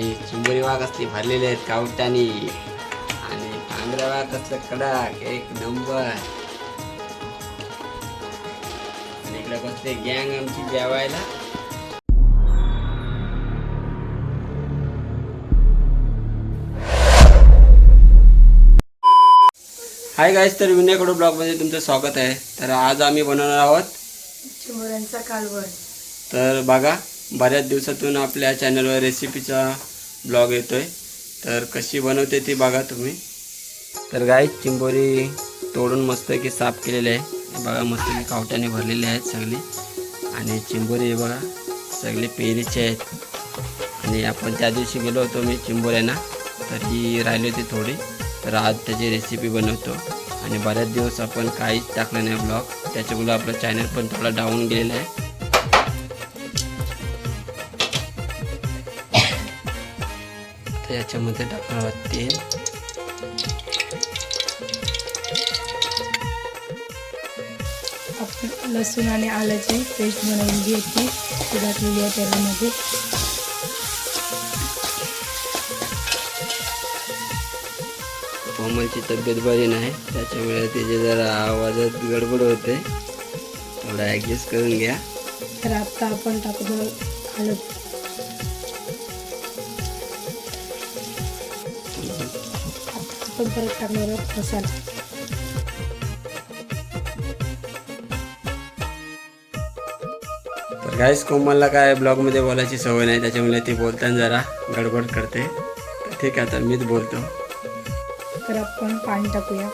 आणि चिंबोरी वाघ असली भरलेले आहेत कावटानी आणि पांढऱ्या वाघ कसलं कडक एक नंबर. आणि इकडे बसते गँग आमची जेवायला. हाय गाईस तर विनयकडू ब्लॉगमध्ये तुमचं स्वागत आहे. तर आज आम्ही बनवणार आहोत चिमुऱ्यांचा कालवण. तर बघा बऱ्याच दिवसातून आपल्या चॅनलवर रेसिपीचा ब्लॉग येतो आहे तर कशी बनवते ती बघा तुम्ही. तर गाय चिंबोरी तोडून मस्त की साफ केलेली आहे. बघा मस्त की कावट्याने भरलेली आहेत सगळी. आणि चिंबोरी बघा सगळे पेरीचे आहेत. आणि आपण त्या दिवशी गेलो होतो मी चिंबोऱ्यांना. तर ही राहिली होती थोडी. तर आज त्याची रेसिपी बनवतो. आणि बऱ्याच दिवस आपण काहीच टाकलं नाही ब्लॉग त्याच्यामुळं आपलं चॅनल पण थोडा डाऊन गेलेलं आहे. तर याच्यामध्ये टाकणार आहोत तेल. आपण लसूण आणि आल्याची पेस्ट बनवून घ्यायची ती आहे तेलामध्ये. कोमलची तब्येत बरी नाही त्याच्यामुळे तिचे जरा आवाजात गडबड होते. थोडा ॲडजस्ट करून घ्या. तर आता आपण टाकतो हळद. आपण परत टाकणार आहोत मसाला. तर गाईस कोमलला काय ब्लॉगमध्ये बोलायची सवय नाही त्याच्यामुळे ती बोलताना जरा गडबड करते. तर ठीक आहे आता मीच बोलतो. तर आपण पाणी टाकूया.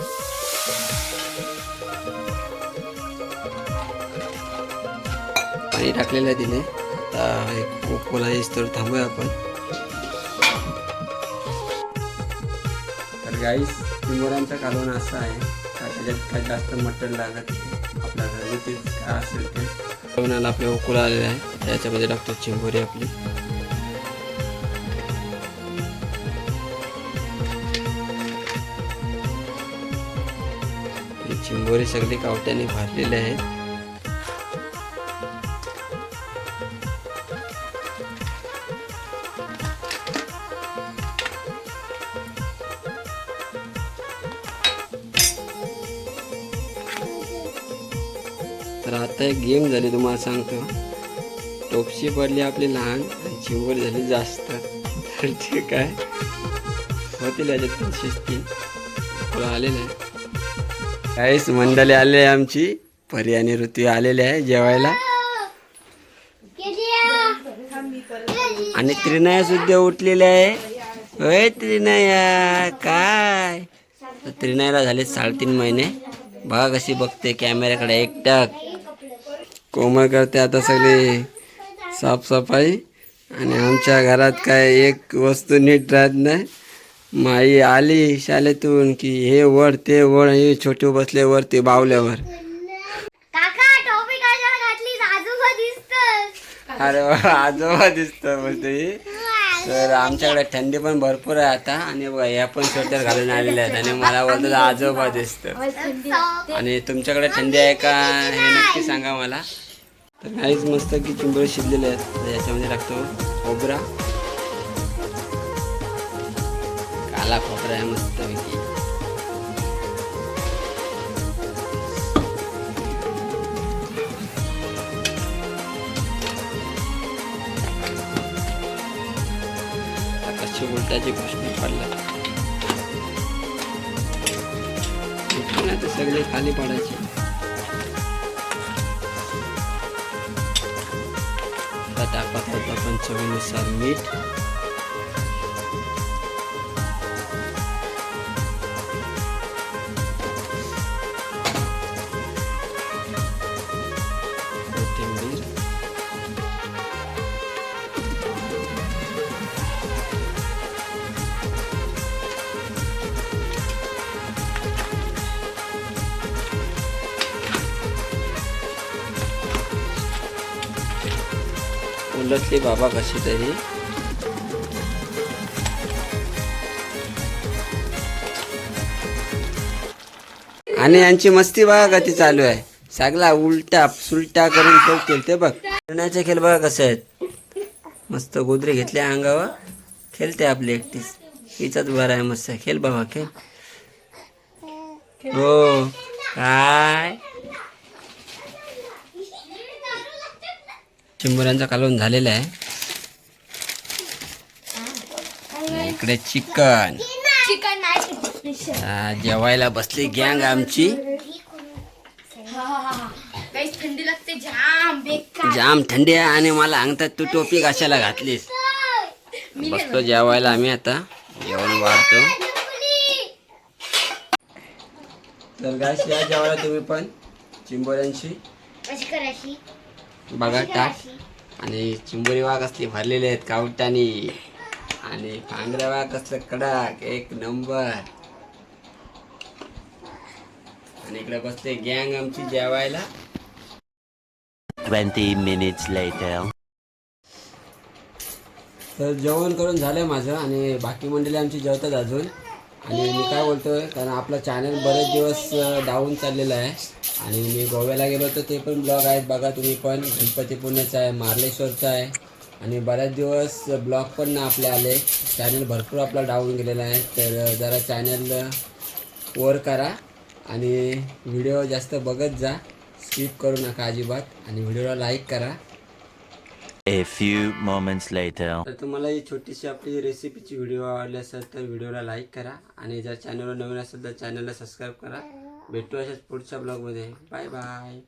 पाणी टाकलेलं आहे तिने. आता एक कोकोला तर थांबूया आपण. गाईस चिंबोऱ्यांचा कालवण असा आहे. का त्याच्यात काय जास्त मटण लागत आपल्या घरगुतीच काय असेल ते. कालवणाला आपल्या उकळा आलेला आहे. त्याच्यामध्ये टाकतो चिंबोरी आपली. चिंबोरी सगळी कावट्याने भरलेली आहे. तर आता एक गेम झाली तुम्हाला सांगतो. टोपशी पडली आपली लहान आणि चिंबर झाली जास्त. तर ते काय? होतील याच्यात पण शिस्ती. तुला आलेलं आहे. काहीच मंडळी आले आहे आमची. परी आणि ऋतू आलेले आहे जेवायला. आणि त्रिनया सुद्धा उठलेली आहे. होय त्रिनया. काय? तर त्रिनयाला झाले साडेतीन महिने. बघा कशी बघते कॅमेऱ्याकडे एकटक कोमल करते आता सगळी साफसफाई. आणि आमच्या घरात काय एक वस्तू नीट राहत नाही. माई आली शाळेतून की हे वर ते वर हे छोटू बसले वर ते बावल्यावर अरे आजोबा दिसत बोलते तर आमच्याकडे थंडी पण भरपूर आहे आता. आणि बघा या पण स्वेटर घालून आलेले आहेत. आणि मला बोलतात आजोबा दिसत आणि तुमच्याकडे थंडी आहे का हे नक्की सांगा मला. तर काहीच मस्त की चिंबळे शिजलेले आहेत. याच्यामध्ये टाकतो खोबरा. काला खोबरा आहे मस्त पैकी कशी उलटाची गोष्टी सगळे खाली पडायचे. आता टाकत आपण चवीनुसार मीठ उलटली बाबा कशी तरी. आणि यांची मस्ती बघा कधी चालू आहे. सगळा उलटा सुलटा करून खेळ खेळते बघ. खेळण्याचे खेळ बघा कसे आहेत. मस्त गोदरे घेतले अंगावर. खेळते आपली एकटीच. हिचाच बरं आहे मस्त. खेळ बाबा खेळ. हो काय? चिंबोऱ्यांचा कालवण झालेला आहे. इकडे चिकन. चिकन हा, जेवायला बसली गँग आमची. थंडी लागते जाम जाम थंडी आहे आणि मला अंगतात तू टोपी कशाला घातलीस. बसतो जेवायला आम्ही आता. जेवण वाढतो. तर गाय या जेवायला तुम्ही पण चिंबोऱ्यांशी. बघा टाक. आणि चिंबोरी वाघ असली भरलेले आहेत कावटानी. आणि पांढऱ्या वाघ असलं कडक एक नंबर. आणि इकडे बसते गँग आमची जेवायला. 20 minutes later. तर जेवण करून झालं माझं आणि बाकी मंडळी आमची जेवतात अजून. आणि मी काय बोलतोय कारण आपला चॅनल बरेच दिवस डाऊन चाललेला आहे. आणि मी गोव्याला गेलो तर ते पण ब्लॉग आहेत बघा तुम्ही पण. गणपतीपुण्याचा आहे मार्लेश्वरचा आहे. आणि बऱ्याच दिवस ब्लॉग पण ना आपले आले. चॅनल भरपूर आपला डाऊन गेलेला आहे. तर जरा चॅनल वर करा. आणि व्हिडिओ जास्त बघत जा. स्किप करू नका अजिबात. आणि व्हिडिओला लाईक करा. A few moments later. तर तुम्हाला ही छोटीशी आपली रेसिपीची व्हिडिओ आवडली असेल तर व्हिडिओला लाईक करा आणि जर चॅनलवर नवीन असेल तर चॅनलला सबस्क्राईब करा. भेटू अशाच पुढच्या ब्लॉगमध्ये बाय बाय